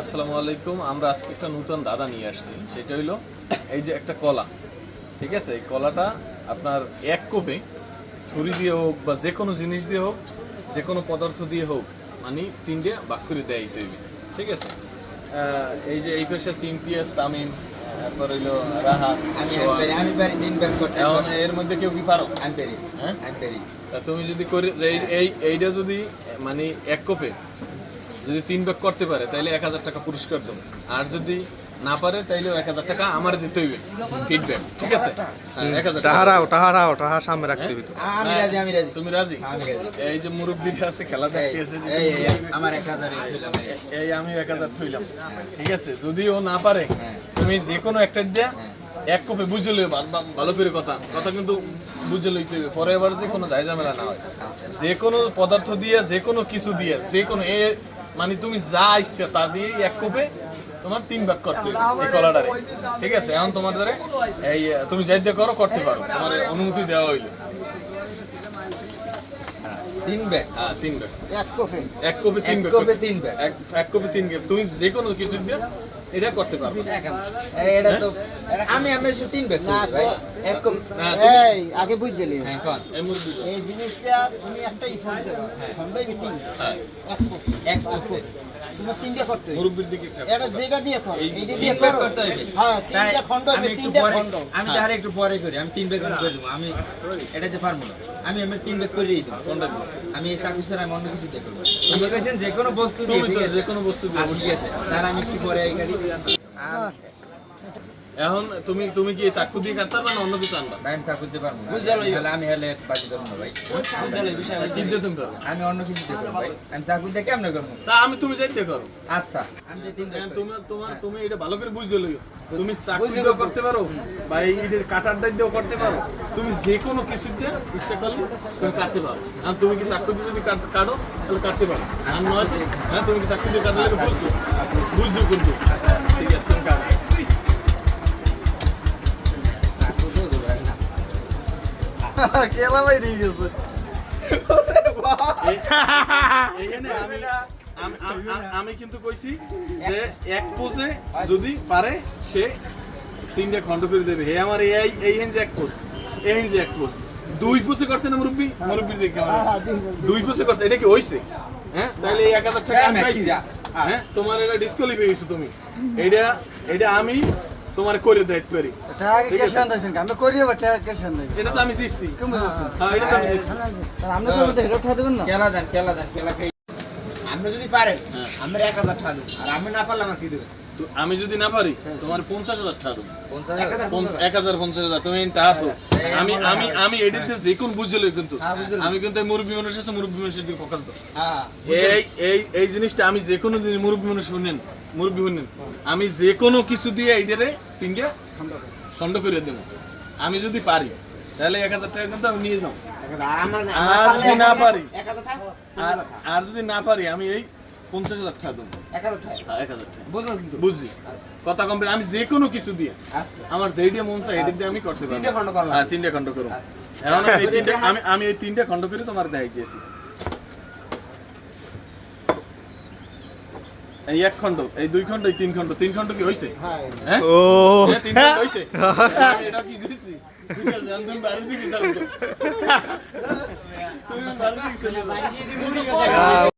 আসসালামু আলাইকুম। আমরা আজকে একটা নতুন দাদা নিয়ে আসছি। সেটা হইল এই যে একটা কলা। ঠিক আছে? এই কলাটা আপনার এক কোপে ছুরি দিয়ে হোক বা যে কোনো জিনিস দিয়ে হোক যে কোনো পদার্থ দিয়ে হোক মানে তিনটে বাক করে দেয় তৈরি ঠিক আছে? এই যে এই পেশে সিমটিএস তামিম তারপর হইল রাহাত আমি সোহাগ। পারি আমি পারি করতে এখন এর মধ্যে কেউ কি পারো? আমি পারি। হ্যাঁ? আমি পারি। তা তুমি যদি করে এই এইটা যদি মানে এক কোপে যদি তিন ব্যাগ করতে পারে তাইলে এক হাজার টাকা পুরস্কার দেবো। আর যদি না পারে তাইলে এক হাজার টাকা আমার দিতে হইবে ফিডব্যাক ঠিক আছে? হ্যাঁ, এক হাজার টাহারাও টাহারাও টাহা সামনে রাখতে হবে আমি রাজি আমি রাজি। তুমি রাজি? এই যে মুরব্বীর আছে খেলা দেখতেছে এই, আমার এক হাজার এই আমি এক হাজার থইলাম। ঠিক আছে? যদি ও না পারে হ্যাঁ। তুমি যে কোনো একটা দিয়া হ্যাঁ। এক কপে বুঝে লইবে ভালো করে কথা। কথা কিন্তু বুঝে লইতে হবে পরে এবার যে কোনো ঝামেলা না হয়। যে কোনো পদার্থ দিয়ে যে কোনো কিছু দিয়ে যে কোনো এ মানে তুমি যা ইচ্ছা তা দিয়ে এক কোপে তোমার তিন ভাগ করতে এই কলাটারে। ঠিক আছে? এখন তোমার দ্বারা এই, তুমি যাই করো, করতে পারো। তোমার অনুমতি দেওয়া হইল। তিন ব্যাগ হ্যাঁ তিন ব্যাগ এক কপি। এক কপি তিন এক ভাগ তিন ব্যাগ এক এক কপি তিন ভাগ তুমি যে কোনো কিছু দিয়ে এটা করতে পারবে। এটা তো আমি আমি শুধু তিন ব্যাগ ভাই। এক কপি এই আগে বুঝলি। হ্যাঁ এখন এই জিনিসটা তুমি একটা ফোন দেবা। দেবে তিন হ্যাঁ। এক পয়সা এক কপি। তুমি তিনটা করতে মুরব্বির দিকে এটা যেটা দিয়ে কর এইটা দিয়ে করো করতে হবে। হ্যাঁ তিনটা খন্ড আমি হবে তিনটা খন্ড। আমি হ্যাঁ। একটু পরে করি। আমি তিন ব্যাগ করে দেবো। আমি পারব না। আমি আমি তিন ব্যাগ করে দিই দিবে? আমি এই চাকরি ছাড়া আমি অন্য কিছু দিয়ে করব। আপনি কইছেন যে কোনো বস্তু দিয়ে? যে কোনো বস্তু দিয়ে আচ্ছা, ঠিক আছে। স্যার আমি কি পরে এই গাড়ি আর এখন তুমি তুমি কি চাকু দিয়ে কাটতে পারবে না অন্য কিছু আনবা? ব্যান্ড চা করতে পারব না। বুঝালো তাহলে আমি হেলে বাজি করব না ভাই। তা কি? দিয়ে তুমি করো আমি অন্য কিছু দিয়ে করব ভাই। আমি চা করতে কেমন করব? তা আমি তুমি যাইতে করো। আচ্ছা। আমি যে তিন এখন তোমার তোমার তুমি এটা ভালো করে বুঝে লইও। তুমি চাকু দিয়েও করতে পারো বা এই ঈদের কাটার দায় দিয়েও করতে পারো। তুমি যে কোনো কিছু দিয়ে ইচ্ছা করলে তুমি কাটতে পারো। আর তুমি কি চাকু দিয়ে যদি কাট- কাটো তাহলে কাটতে পারো। আর নয়তো হ্যাঁ তুমি কি চাকু দিয়ে কাটলে বুঝতো বুঝছ কিন্তু। ঠিক আছে তুমি কাটো। কেলা ভাই দিয়ে গেছে। আমি আমি- আমি- আমি- আমি কিন্তু কইছি যে এক পোজে যদি পারে সে তিনটে খন্ড করে দেবে। হে আমার এই এই এক পোজ এই যে এক পোজ। দুই পোজে করছে না মুরব্বি? মুরব্বি দেখে আমার। দুই পোজে করছে এটা কি হইছে? হ্যাঁ তাহলে এই এক হাজার টাকা আমি পাইছি। হ্যাঁ তোমার এটা ডিসকোয়ালিফাই হয়েছে তুমি। এইটা এটা আমি তোমার করে দেয় পারি টাকা ঠিক কে আছে। সন্দেশ আমি করি আবার টাকা কে সন্দেশ এটা তো আমি জিতছি বলছো হ্যাঁ এটা তো আমি জিতছি আমরা তো হেরো ঠা দেবেন না? খেলা দেন খেলা দেন খেলা আপনি যদি পারেন হ্যাঁ। আমরা এক হাজার টাকা দেবো। আর আমি না পারলে আমার কি দেবেন তো আমি যদি না পারি তোমার পঞ্চাশ হাজার টাকা দেবো। এক হাজার পঞ্চাশ হাজার। তুমি টাকা তো আমি আমি আমি এডিতে যে কোন বুঝলো কিন্তু। হ্যাঁ, আমি কিন্তু এই মুরব্বী মানুষ আছে মুরব্বী মানুষের দিকে ফোকাস দাও হ্যাঁ এই এই এই জিনিসটা আমি যে কোনো দিন মুরব্বী মানুষ শুনেন মুরব্বী শুনেন আমি যে কোনো কিছু দিয়ে এইটারে তিনটে খন্ড করে। দেবো। আমি যদি পারি তাহলে এক হাজার টাকা কিন্তু আমি নিয়ে যাও আর যদি না পারি আর আর যদি না পারি আমি এই পঞ্চাশ হাজার টাকা দেবো। এক হাজার টাকা হ্যাঁ, এক হাজার টাকা বুঝলেন কিন্তু। বুঝছি। কথা কমপ্লিট আমি যে কোনো কিছু দিয়ে আচ্ছা। আমার যেইটা মন চাই এদিক দিয়ে আমি করতে পারব তিনটে খন্ড করলাম। হ্যাঁ তিনটে খন্ড করব আচ্ছা। এখন আমি এই তিনটে আমি আমি এই তিনটে খন্ড করে তোমার দেখাই দিয়েছি। এই এক খন্ড এই দুই খন্ড এই তিন খন্ড তিন খন্ড কি হয়েছে হ্যাঁ হ্যাঁ? ও। তিন খন্ড হয়েছে আমি এটা কি তুমি দিকে যাও। তুমি দিকে চলে যাও।